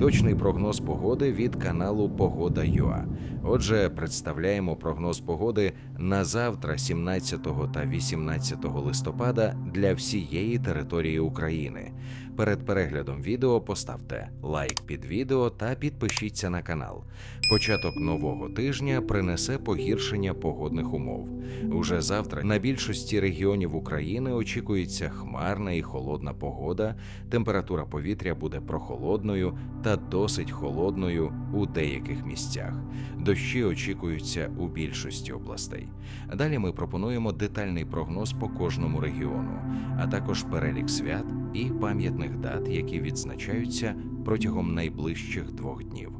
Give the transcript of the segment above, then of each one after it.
Точний прогноз погоди від каналу Погода ЮА. Отже, представляємо прогноз погоди на завтра, 17 та 18 листопада, для всієї території України. Перед переглядом відео поставте лайк під відео та підпишіться на канал. Початок нового тижня принесе погіршення погодних умов. Уже завтра на більшості регіонів України очікується хмарна і холодна погода. Температура повітря буде прохолодною та досить холодною у деяких місцях. Дощі очікуються у більшості областей. Далі ми пропонуємо детальний прогноз по кожному регіону, а також перелік свят і пам'ятних дат, які відзначаються протягом найближчих двох днів.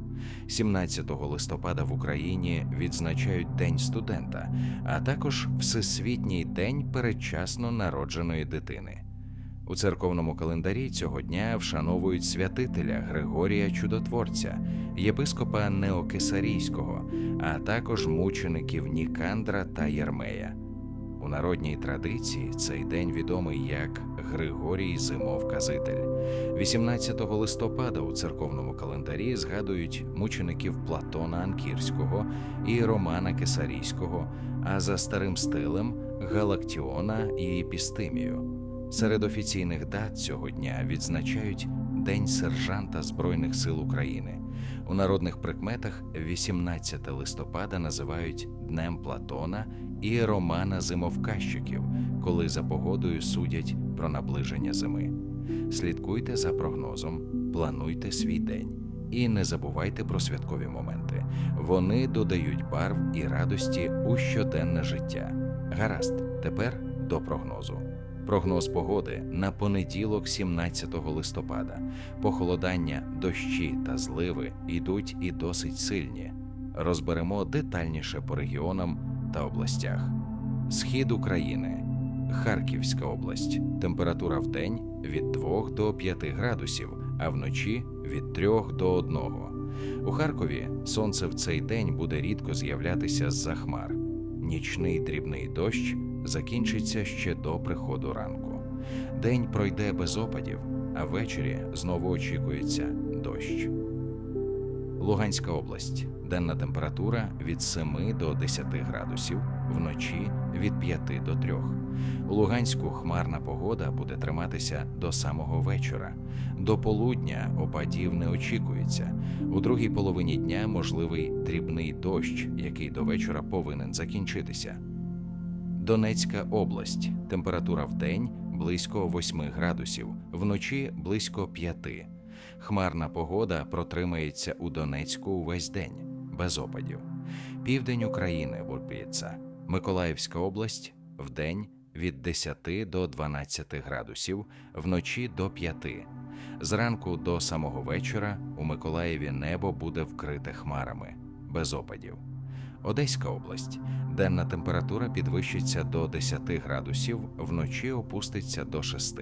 17 листопада в Україні відзначають День студента, а також Всесвітній день передчасно народженої дитини. У церковному календарі цього дня вшановують святителя Григорія Чудотворця, єпископа Неокесарійського, а також мучеників Нікандра та Єрмея. У народній традиції цей день відомий як Григорій Зимовказитель. 18 листопада у церковному календарі згадують мучеників Платона Анкірського і Романа Кесарійського, а за старим стилем Галактіона і Епістимію. Серед офіційних дат цього дня відзначають День сержанта Збройних сил України. У народних прикметах 18 листопада називають Днем Платона і Романа Зимовказчиків, коли за погодою судять про наближення зими. Слідкуйте за прогнозом, плануйте свій день і не забувайте про святкові моменти. Вони додають барв і радості у щоденне життя. Гаразд, тепер до прогнозу. Прогноз погоди на понеділок, 17 листопада. Похолодання, дощі та зливи йдуть і досить сильні. Розберемо детальніше по регіонам та областях. Схід України, Харківська область. Температура в день від 2 до 5 градусів, а вночі від 3 до 1. У Харкові сонце в цей день буде рідко з'являтися з-за хмар. Нічний дрібний дощ закінчиться ще до приходу ранку. День пройде без опадів, а ввечері знову очікується дощ. Луганська область. Денна температура від 7 до 10 градусів, вночі від 5 до 3. У Луганську хмарна погода буде триматися до самого вечора. До полудня опадів не очікується. У другій половині дня можливий дрібний дощ, який до вечора повинен закінчитися. Донецька область. Температура в день близько 8 градусів, вночі близько 5. Хмарна погода протримається у Донецьку увесь день, без опадів. Південь України Бурпіться. Миколаївська область вдень від 10 до 12 градусів, вночі до 5. Зранку до самого вечора у Миколаєві небо буде вкрите хмарами, без опадів. Одеська область. Денна температура підвищиться до 10 градусів, вночі опуститься до 6.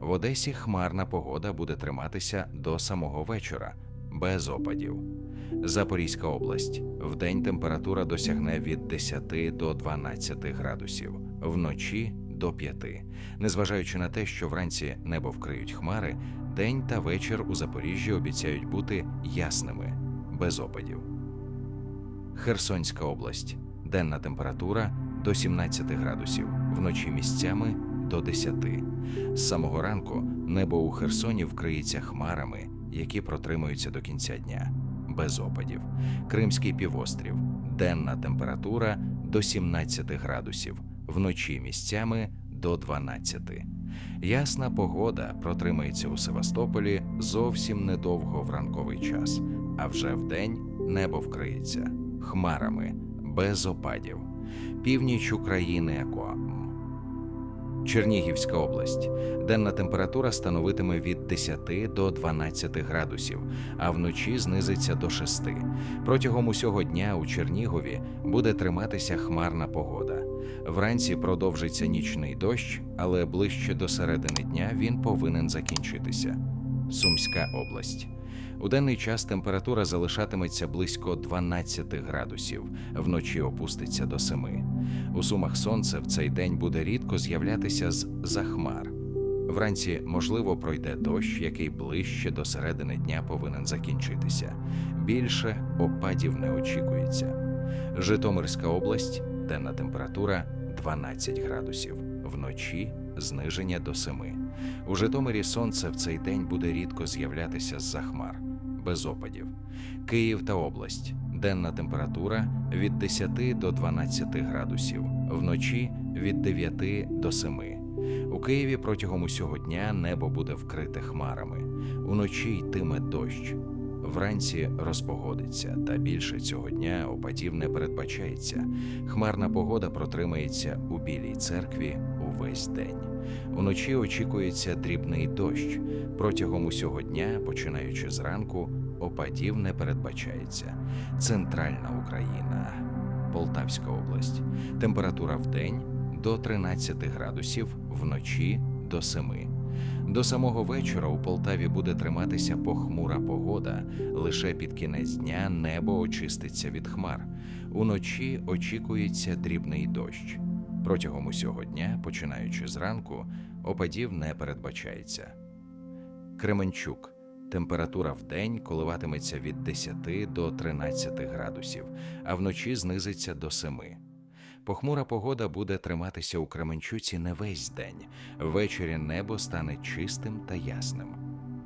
В Одесі хмарна погода буде триматися до самого вечора, без опадів. Запорізька область. Вдень температура досягне від 10 до 12 градусів, вночі до 5. Незважаючи на те, що вранці небо вкриють хмари, день та вечір у Запоріжжі обіцяють бути ясними, без опадів. Херсонська область. Денна температура до 17 градусів, вночі місцями до 10. З самого ранку небо у Херсоні вкриється хмарами, які протримуються до кінця дня, без опадів. Кримський півострів. Денна температура до 17 градусів, вночі місцями до 12. Ясна погода протримається у Севастополі зовсім недовго в ранковий час, а вже вдень небо вкриється хмарами без опадів. Північ України Екоам. Чернігівська область. Денна температура становитиме від 10 до 12 градусів, а вночі знизиться до 6. Протягом усього дня у Чернігові буде триматися хмарна погода. Вранці продовжиться нічний дощ, але ближче до середини дня він повинен закінчитися. Сумська область. У денний час температура залишатиметься близько 12 градусів, вночі опуститься до 7. У сумах сонце в цей день буде рідко з'являтися з захмар. Вранці, можливо, пройде дощ, який ближче до середини дня повинен закінчитися. Більше опадів не очікується. Житомирська область, денна температура 12 градусів, вночі зниження до 7. У Житомирі сонце в цей день буде рідко з'являтися з-за хмар, без опадів. Київ та область, денна температура від 10 до 12 градусів, вночі від 9 до 7. У Києві протягом усього дня небо буде вкрите хмарами, уночі йтиме дощ. Вранці розпогодиться, та більше цього дня опадів не передбачається. Хмарна погода протримається у Білій церкві увесь день. Уночі очікується дрібний дощ. Протягом усього дня, починаючи зранку, опадів не передбачається. Центральна Україна, Полтавська область. Температура в день до 13 градусів, вночі до 7. До самого вечора у Полтаві буде триматися похмура погода. Лише під кінець дня небо очиститься від хмар. Уночі очікується дрібний дощ. Протягом усього дня, починаючи зранку, опадів не передбачається. Кременчук. Температура в день коливатиметься від 10 до 13 градусів, а вночі знизиться до 7. Похмура погода буде триматися у Кременчуці не весь день. Ввечері небо стане чистим та ясним.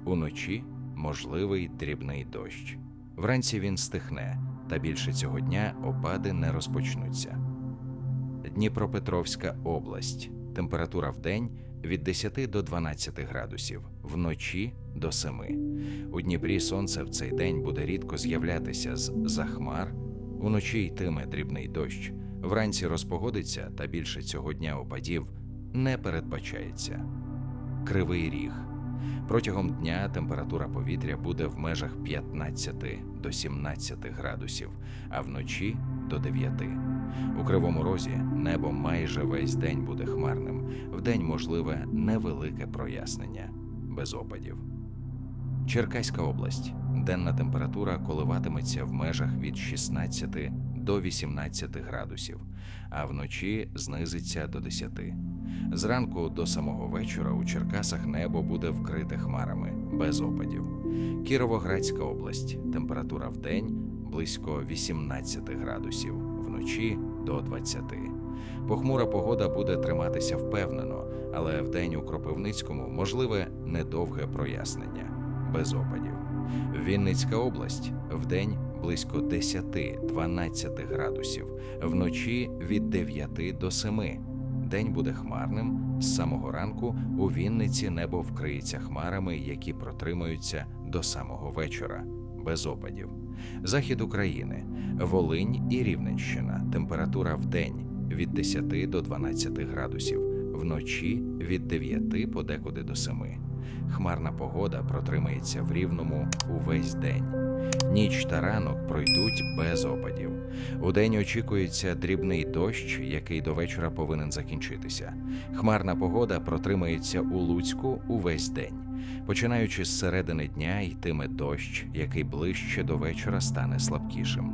Уночі можливий дрібний дощ. Вранці він стихне, та більше цього дня опади не розпочнуться. Дніпропетровська область. Температура в день від 10 до 12 градусів, вночі до 7. У Дніпрі сонце в цей день буде рідко з'являтися з за хмар, уночі йтиме дрібний дощ. Вранці розпогодиться, та більше цього дня опадів не передбачається. Кривий ріг. Протягом дня температура повітря буде в межах 15 до 17 градусів, а вночі до 9. У кривому розі небо майже весь день буде хмарним. Вдень можливе невелике прояснення без опадів. Черкаська область. Денна температура коливатиметься в межах від 16 до 18 градусів, а вночі знизиться до 10. Зранку до самого вечора у Черкасах небо буде вкрите хмарами без опадів. Кіровоградська область. Температура в день близько 18 градусів, вночі до 20. Похмура погода буде триматися впевнено, але вдень у Кропивницькому можливе недовге прояснення без опадів. Вінницька область вдень близько 10-12 градусів, вночі від 9 до 7. День буде хмарним. З самого ранку у Вінниці небо вкриється хмарами, які протримаються до самого вечора, без опадів. Захід України, Волинь і Рівненщина. Температура в день від 10 до 12 градусів, вночі від 9 подекуди до 7. Хмарна погода протримається в рівному увесь день. Ніч та ранок пройдуть без опадів. Удень очікується дрібний дощ, який до вечора повинен закінчитися. Хмарна погода протримається у Луцьку увесь день. Починаючи з середини дня, йтиме дощ, який ближче до вечора стане слабкішим.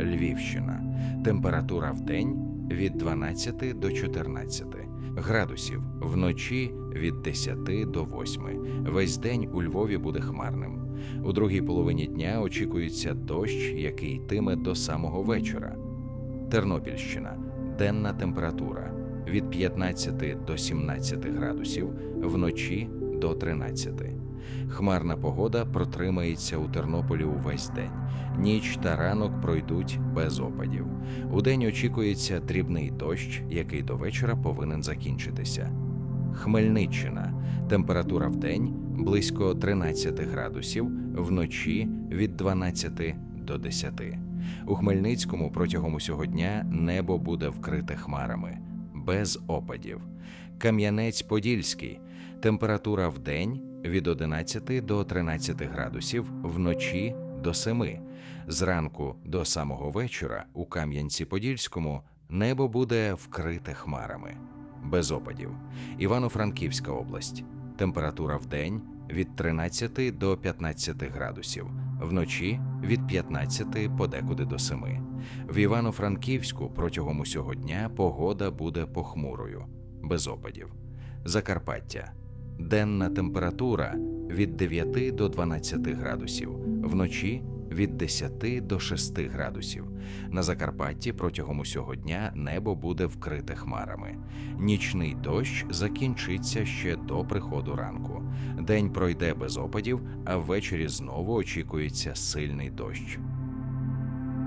Львівщина. Температура в день від 12 до 14 градусів, вночі від 10 до 8. Весь день у Львові буде хмарним. У другій половині дня очікується дощ, який йтиме до самого вечора. Тернопільщина. Денна температура від 15 до 17 градусів, вночі до 13. Хмарна погода протримається у Тернополі увесь день. Ніч та ранок пройдуть без опадів. Удень очікується дрібний дощ, який до вечора повинен закінчитися. Хмельниччина. Температура в день близько 13 градусів, вночі від 12 до 10. У Хмельницькому протягом усього дня небо буде вкрите хмарами, без опадів. Кам'янець-Подільський. Температура в день від 11 до 13 градусів, вночі до 7. Зранку до самого вечора у Кам'янці-Подільському небо буде вкрите хмарами, без опадів. Івано-Франківська область. Температура в день від 13 до 15 градусів, вночі від 15 подекуди до 7. В Івано-Франківську протягом усього дня погода буде похмурою, без опадів. Закарпаття. Денна температура від 9 до 12 градусів, вночі від 10 до 6 градусів. На Закарпатті протягом усього дня небо буде вкрите хмарами. Нічний дощ закінчиться ще до приходу ранку. День пройде без опадів, а ввечері знову очікується сильний дощ.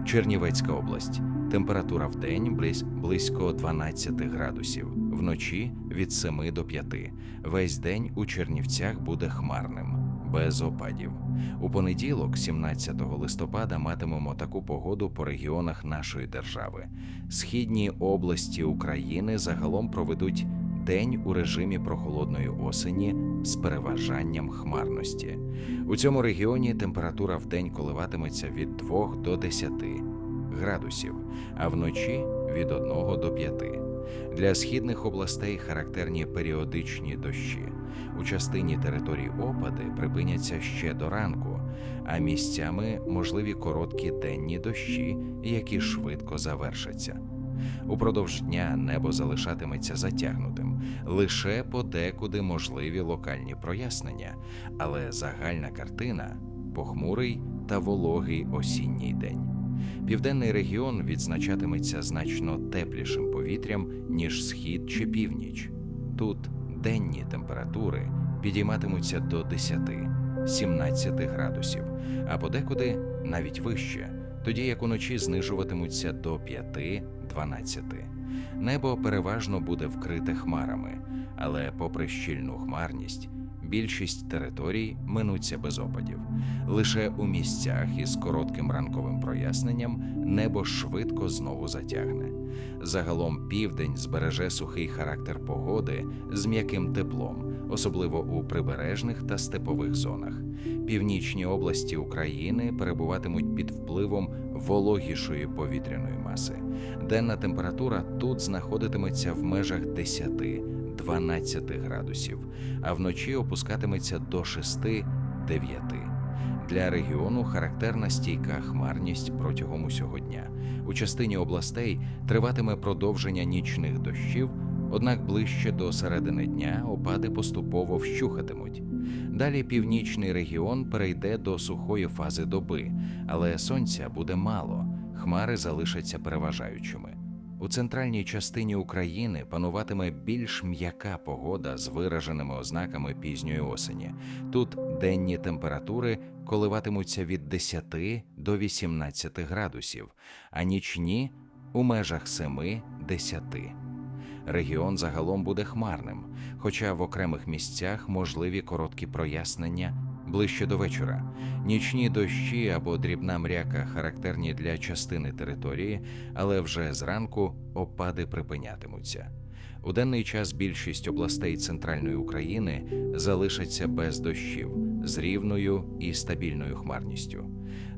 Чернівецька область. Температура в день близько 12 градусів, вночі від 7 до 5. Весь день у Чернівцях буде хмарним, без опадів. У понеділок, 17 листопада, матимемо таку погоду по регіонах нашої держави. Східні області України загалом проведуть день у режимі прохолодної осені з переважанням хмарності. У цьому регіоні температура в день коливатиметься від 2 до 10 градусів, а вночі від 1 до 5. Для східних областей характерні періодичні дощі. У частині території опади припиняться ще до ранку, а місцями можливі короткі денні дощі, які швидко завершаться. Упродовж дня небо залишатиметься затягнутим, лише подекуди можливі локальні прояснення, але загальна картина похмурий та вологий осінній день. Південний регіон відзначатиметься значно теплішим повітрям, ніж схід чи північ. Тут денні температури підійматимуться до 10-17 градусів, а подекуди навіть вище, тоді як уночі знижуватимуться до 5-12. Небо переважно буде вкрите хмарами, але, попри щільну хмарність, більшість територій минуться без опадів. Лише у місцях із коротким ранковим проясненням небо швидко знову затягне. Загалом південь збереже сухий характер погоди з м'яким теплом, особливо у прибережних та степових зонах. Північні області України перебуватимуть під впливом вологішої повітряної маси. Денна температура тут знаходитиметься в межах 10-12 градусів, а вночі опускатиметься до 6-9. Для регіону характерна стійка хмарність протягом усього дня. У частині областей триватиме продовження нічних дощів, однак ближче до середини дня опади поступово вщухатимуть. Далі північний регіон перейде до сухої фази доби, але сонця буде мало, хмари залишаться переважаючими. У центральній частині України пануватиме більш м'яка погода з вираженими ознаками пізньої осені. Тут денні температури коливатимуться від 10 до 18 градусів, а нічні у межах 7-10. Регіон загалом буде хмарним, хоча в окремих місцях можливі короткі прояснення ближче до вечора. Нічні дощі або дрібна мряка характерні для частини території, але вже зранку опади припинятимуться. У денний час більшість областей центральної України залишаться без дощів з рівною і стабільною хмарністю.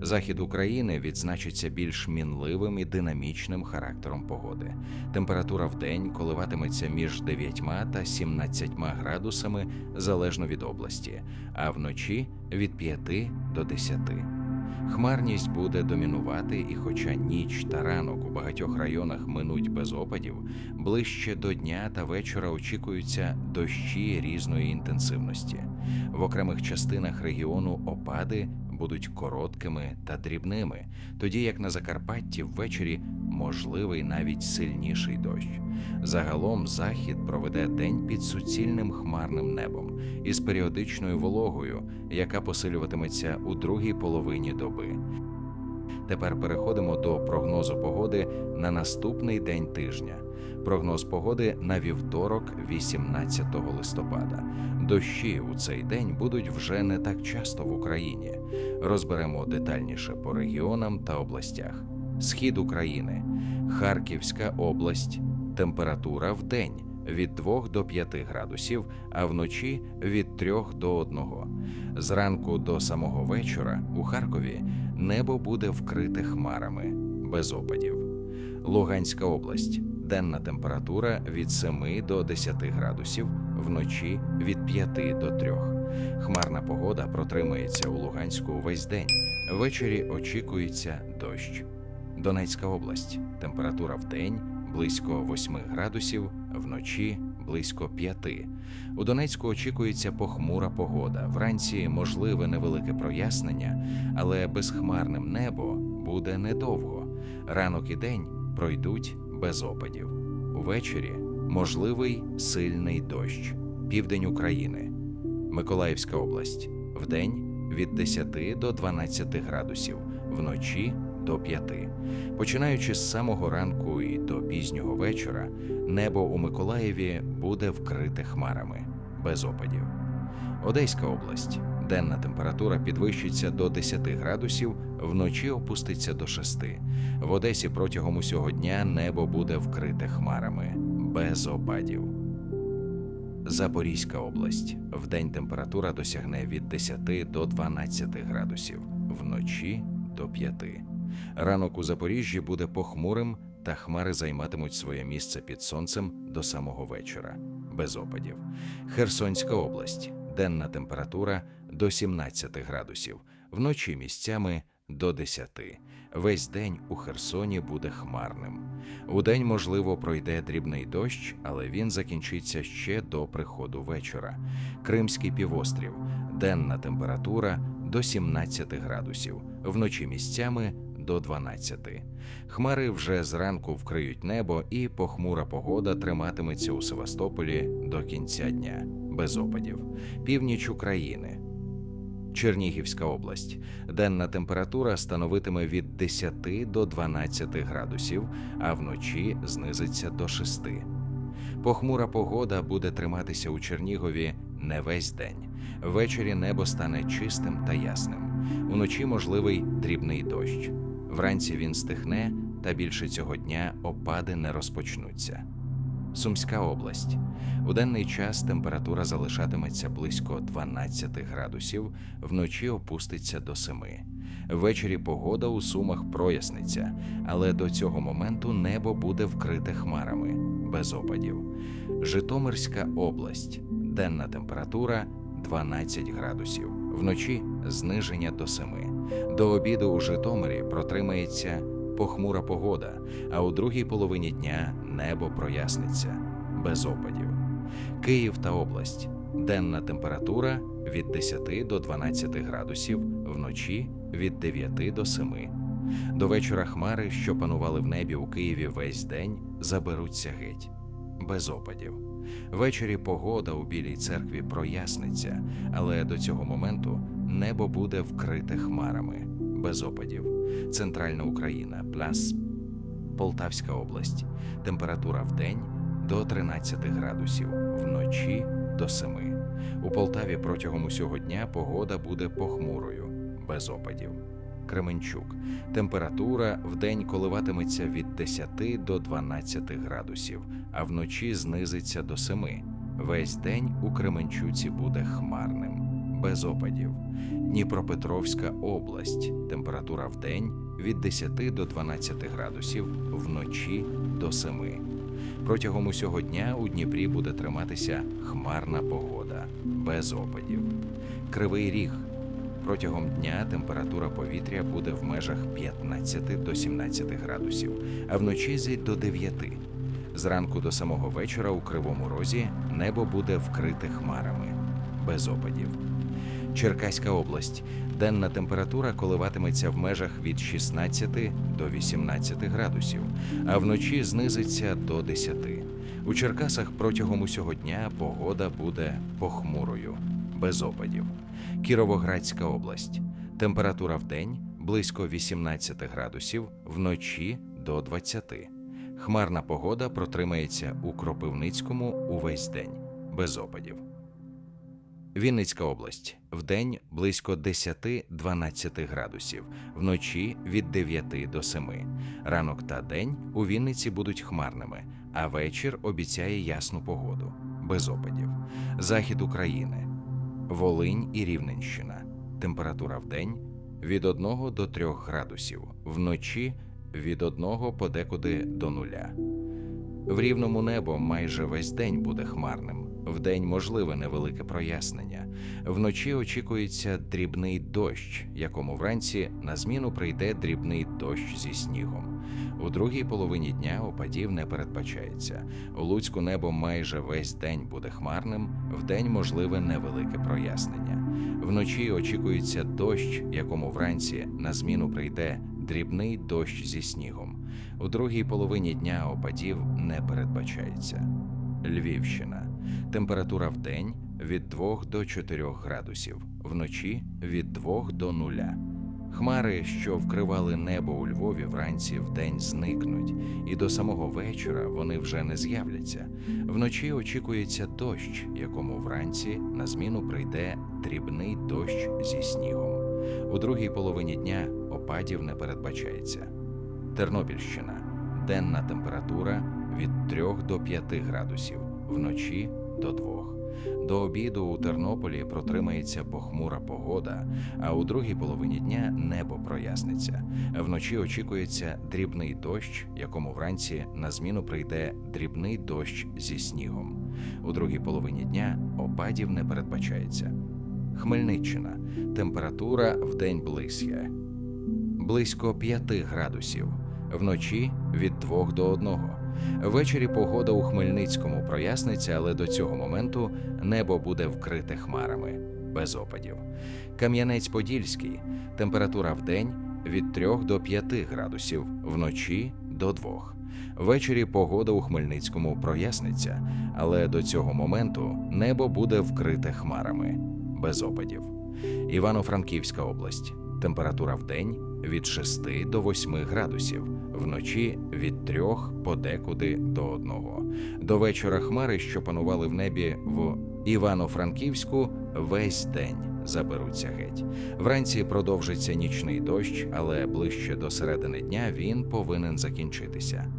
Захід України відзначиться більш мінливим і динамічним характером погоди. Температура в день коливатиметься між 9 та 17 градусами залежно від області, а вночі від 5 до 10. Хмарність буде домінувати, і хоча ніч та ранок у багатьох районах минуть без опадів, ближче до дня та вечора очікуються дощі різної інтенсивності. В окремих частинах регіону опади будуть короткими та дрібними, тоді як на Закарпатті ввечері можливий навіть сильніший дощ. Загалом захід проведе день під суцільним хмарним небом із періодичною вологою, яка посилюватиметься у другій половині доби. Тепер переходимо до прогнозу погоди на наступний день тижня. Прогноз погоди на вівторок, 18 листопада. Дощі у цей день будуть вже не так часто в Україні. Розберемо детальніше по регіонам та областях. Схід України, Харківська область. Температура в день від 2 до 5 градусів, а вночі від 3 до 1. Зранку до самого вечора у Харкові небо буде вкрите хмарами без опадів. Луганська область. Денна температура від 7 до 10 градусів, вночі від 5 до 3. Хмарна погода протримається у Луганську увесь день. Ввечері очікується дощ. Донецька область. Температура в день близько 8 градусів, вночі близько 5. У Донецьку очікується похмура погода. Вранці можливе невелике прояснення, але безхмарним небо буде недовго. Ранок і день пройдуть без опадів. Увечері можливий сильний дощ. Південь України, Миколаївська область. Вдень від 10 до 12 градусів, вночі до 5. Починаючи з самого ранку і до пізнього вечора, небо у Миколаєві буде вкрите хмарами без опадів. Одеська область. Денна температура підвищиться до 10 градусів, вночі опуститься до 6. В Одесі протягом усього дня небо буде вкрите хмарами без опадів. Запорізька область. Вдень температура досягне від 10 до 12 градусів, вночі до 5. Ранок у Запоріжжі буде похмурим, та хмари займатимуть своє місце під сонцем до самого вечора, без опадів. Херсонська область. Денна температура до 17 градусів, вночі місцями до 10. Весь день у Херсоні буде хмарним. Удень, можливо, пройде дрібний дощ, але він закінчиться ще до приходу вечора. Кримський півострів. Денна температура до 17 градусів, вночі місцями до 12. Хмари вже зранку вкриють небо, і похмура погода триматиметься у Севастополі до кінця дня, без опадів. Північ України. Чернігівська область. Денна температура становитиме від 10 до 12 градусів, а вночі знизиться до 6. Похмура погода буде триматися у Чернігові не весь день. Ввечері небо стане чистим та ясним. Уночі можливий дрібний дощ. Вранці він стихне, та більше цього дня опади не розпочнуться. Сумська область. У денний час температура залишатиметься близько 12 градусів, вночі опуститься до 7. Ввечері погода у Сумах проясниться, але до цього моменту небо буде вкрите хмарами без опадів. Житомирська область. Денна температура 12 градусів, вночі зниження до 7. До обіду у Житомирі протримається похмура погода, а у другій половині дня небо проясниться без опадів. Київ та область. Денна температура від 10 до 12 градусів, вночі від 9 до 7. До вечора хмари, що панували в небі у Києві весь день, заберуться геть без опадів. Ввечері погода у Білій церкві проясниться, але до цього моменту небо буде вкрите хмарами без опадів. Центральна Україна, пляс Полтавська область. Температура в день до 13 градусів, вночі до 7. У Полтаві протягом усього дня погода буде похмурою, без опадів. Кременчук. Температура в день коливатиметься від 10 до 12 градусів, а вночі знизиться до 7. Весь день у Кременчуці буде хмарним, без опадів. Дніпропетровська область. Температура в день від 10 до 12 градусів, вночі до 7. Протягом усього дня у Дніпрі буде триматися хмарна погода, без опадів. Кривий ріг. Протягом дня температура повітря буде в межах 15 до 17 градусів, а вночі зіть до 9. Зранку до самого вечора у Кривому Розі небо буде вкрите хмарами, без опадів. Черкаська область. Денна температура коливатиметься в межах від 16 до 18 градусів, а вночі знизиться до 10. У Черкасах протягом усього дня погода буде похмурою, без опадів. Кіровоградська область. Температура в день близько 18 градусів, вночі до 20. Хмарна погода протримається у Кропивницькому увесь день, без опадів. Вінницька область вдень близько 10-12 градусів, вночі від 9 до 7. Ранок та день у Вінниці будуть хмарними, а вечір обіцяє ясну погоду, без опадів. Захід України, Волинь і Рівненщина. Температура в день від 1 до 3 градусів, вночі від 1 подекуди до нуля. В рівному небо майже весь день буде хмарним Вдень можливе невелике прояснення. Вночі очікується дрібний дощ, якому вранці на зміну прийде дрібний дощ зі снігом. У другій половині дня опадів не передбачається. У Луцьку небо майже весь день буде хмарним, вдень можливе невелике прояснення. Вночі очікується дощ, якому вранці на зміну прийде дрібний дощ зі снігом. У другій половині дня опадів не передбачається. Львівщина. Температура в день від 2 до 4 градусів, вночі від 2 до 0. Хмари, що вкривали небо у Львові вранці вдень зникнуть, і до самого вечора вони вже не з'являться. Вночі очікується дощ, якому вранці на зміну прийде дрібний дощ зі снігом. У другій половині дня опадів не передбачається. Тернопільщина. Денна температура від 3 до 5 градусів, вночі до 2. До обіду у Тернополі протримається похмура погода, а у другій половині дня небо проясниться. Вночі очікується дрібний дощ, якому вранці на зміну прийде дрібний дощ зі снігом. У другій половині дня опадів не передбачається. Хмельниччина. Температура вдень близька. Близько 5 градусів. Вночі від 2 до 1. Ввечері погода у Хмельницькому проясниться, але до цього моменту небо буде вкрите хмарами без опадів. Кам'янець-Подільський. Температура вдень від 3 до 5 градусів, вночі до 2. Ввечері погода у Хмельницькому проясниться, але до цього моменту небо буде вкрите хмарами без опадів. Івано-Франківська область. Температура вдень від 6 до 8 градусів, вночі від 3 подекуди до 1. До вечора хмари, що панували в небі в Івано-Франківську, весь день заберуться геть. Вранці продовжиться нічний дощ, але ближче до середини дня він повинен закінчитися.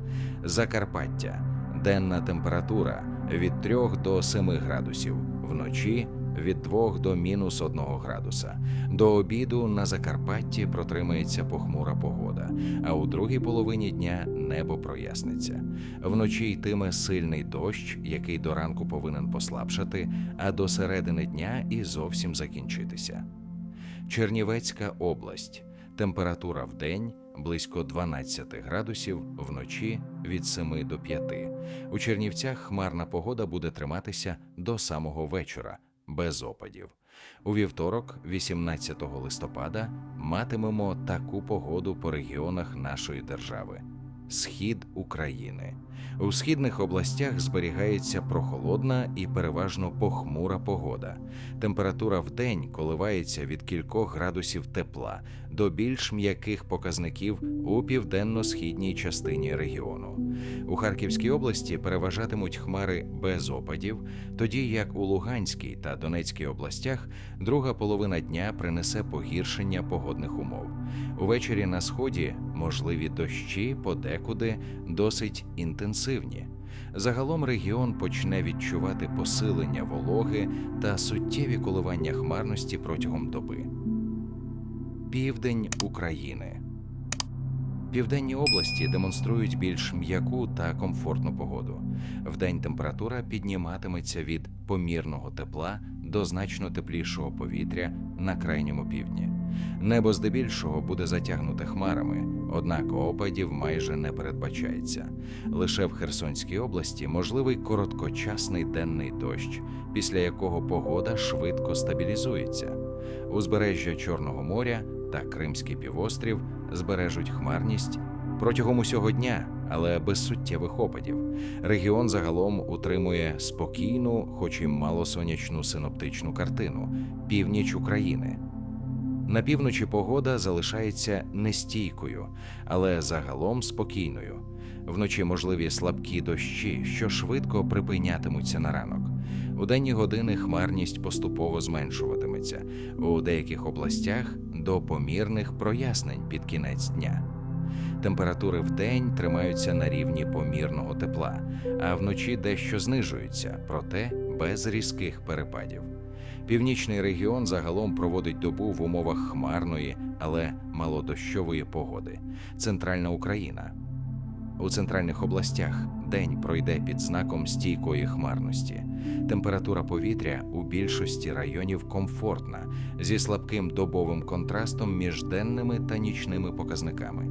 Закарпаття. Денна температура від 3 до 7 градусів, вночі від 2 до мінус 1 градуса. До обіду на Закарпатті протримається похмура погода, а у другій половині дня небо проясниться. Вночі йтиме сильний дощ, який до ранку повинен послабшати, а до середини дня і зовсім закінчитися. Чернівецька область. Температура в день близько 12 градусів, вночі від 7 до 5. У Чернівцях хмарна погода буде триматися до самого вечора, без опадів. У вівторок, 18 листопада, матимемо таку погоду по регіонах нашої держави: Схід України. У східних областях зберігається прохолодна і переважно похмура погода. Температура в день коливається від кількох градусів тепла до більш м'яких показників у південно-східній частині регіону. У Харківській області переважатимуть хмари без опадів, тоді як у Луганській та Донецькій областях друга половина дня принесе погіршення погодних умов. Увечері на сході можливі дощі подекуди досить інтенсивні. Загалом регіон почне відчувати посилення вологи та суттєві коливання хмарності протягом доби. Південь України. Південні області демонструють більш м'яку та комфортну погоду. Вдень температура підніматиметься від помірного тепла до значно теплішого повітря на крайньому півдні. Небо здебільшого буде затягнуте хмарами, однак опадів майже не передбачається. Лише в Херсонській області можливий короткочасний денний дощ, після якого погода швидко стабілізується. Узбережжя Чорного моря та Кримський півострів збережуть хмарність протягом усього дня, але без суттєвих опадів. Регіон загалом утримує спокійну, хоч і малосонячну синоптичну картину північ України. На півночі погода залишається нестійкою, але загалом спокійною. Вночі можливі слабкі дощі, що швидко припинятимуться на ранок. У денні години хмарність поступово зменшуватиметься у деяких областях до помірних прояснень під кінець дня. Температури в день тримаються на рівні помірного тепла, а вночі дещо знижуються, проте без різких перепадів. Північний регіон загалом проводить добу в умовах хмарної, але малодощової погоди. Центральна Україна. У центральних областях день пройде під знаком стійкої хмарності. Температура повітря у більшості районів комфортна, зі слабким добовим контрастом між денними та нічними показниками.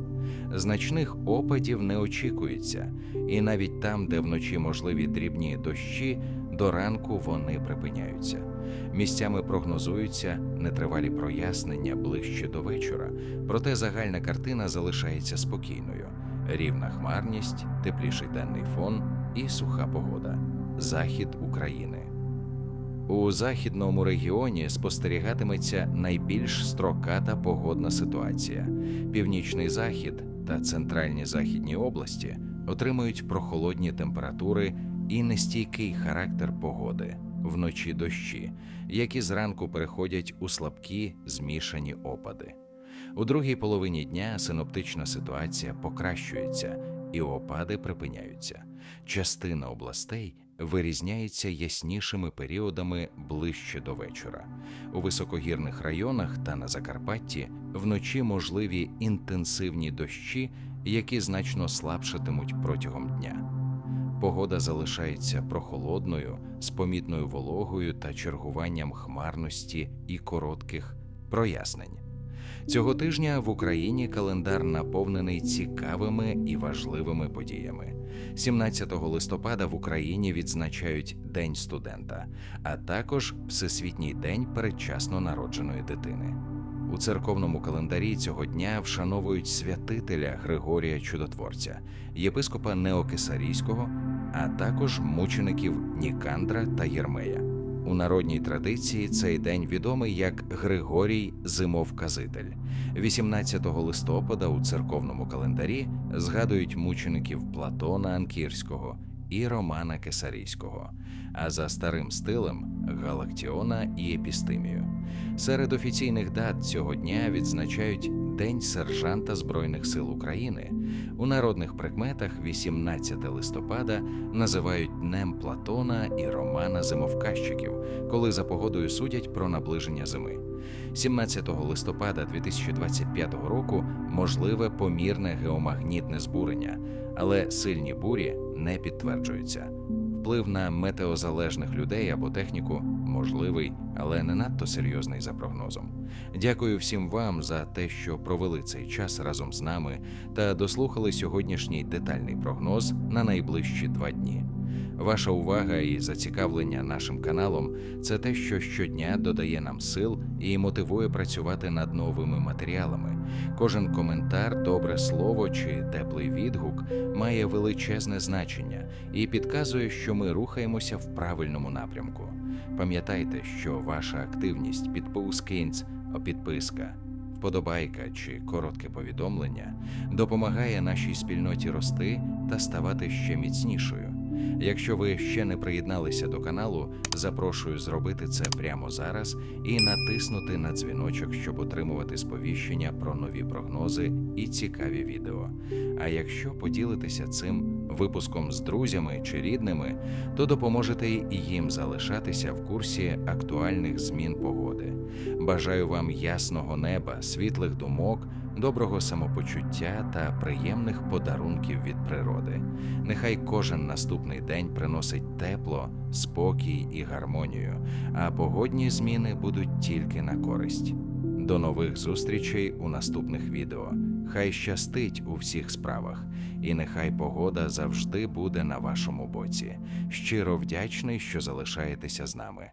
Значних опадів не очікується, і навіть там, де вночі можливі дрібні дощі, до ранку вони припиняються. Місцями прогнозуються нетривалі прояснення ближче до вечора, проте загальна картина залишається спокійною: рівна хмарність, тепліший денний фон і суха погода. Захід України. У західному регіоні спостерігатиметься найбільш строката погодна ситуація. Північний захід та центральні західні області отримують прохолодні температури і нестійкий характер погоди вночі дощі, які зранку переходять у слабкі змішані опади. У другій половині дня синоптична ситуація покращується і опади припиняються. Частина областей вирізняється яснішими періодами ближче до вечора. У високогірних районах та на Закарпатті вночі можливі інтенсивні дощі, які значно слабшатимуть протягом дня. Погода залишається прохолодною, з помітною вологою та чергуванням хмарності і коротких прояснень. Цього тижня в Україні календар наповнений цікавими і важливими подіями. 17 листопада в Україні відзначають День студента, а також Всесвітній день передчасно народженої дитини. У церковному календарі цього дня вшановують святителя Григорія Чудотворця, єпископа Неокесарійського, а також мучеників Нікандра та Єрмея. У народній традиції цей день відомий як Григорій Зимовказитель. 18 листопада у церковному календарі згадують мучеників Платона Анкірського і Романа Кесарійського, а за старим стилем Галактіона і Епістимію. Серед офіційних дат цього дня відзначають День сержанта Збройних сил України. У народних прикметах 18 листопада називають Днем Платона і Романа Зимовказчиків, коли за погодою судять про наближення зими. 17 листопада 2025 року можливе помірне геомагнітне збурення, але сильні бурі не підтверджуються. Вплив на метеозалежних людей або техніку можливий, але не надто серйозний за прогнозом. Дякую всім вам за те, що провели цей час разом з нами та дослухали сьогоднішній детальний прогноз на найближчі два дні. Ваша увага і зацікавлення нашим каналом це те, що щодня додає нам сил і мотивує працювати над новими матеріалами. Кожен коментар, добре слово чи теплий відгук має величезне значення і підказує, що ми рухаємося в правильному напрямку. Пам'ятайте, що ваша активність, підпускінць, підписка, вподобайка чи коротке повідомлення допомагає нашій спільноті рости та ставати ще міцнішою. Якщо ви ще не приєдналися до каналу, запрошую зробити це прямо зараз і натиснути на дзвіночок, щоб отримувати сповіщення про нові прогнози і цікаві відео. А якщо поділитеся цим випуском з друзями чи рідними, то допоможете і їм залишатися в курсі актуальних змін погоди. Бажаю вам ясного неба, світлих думок доброго самопочуття та приємних подарунків від природи. Нехай кожен наступний день приносить тепло, спокій і гармонію, а погодні зміни будуть тільки на користь. До нових зустрічей у наступних відео. Хай щастить у всіх справах, і нехай погода завжди буде на вашому боці. Щиро вдячний, що залишаєтеся з нами.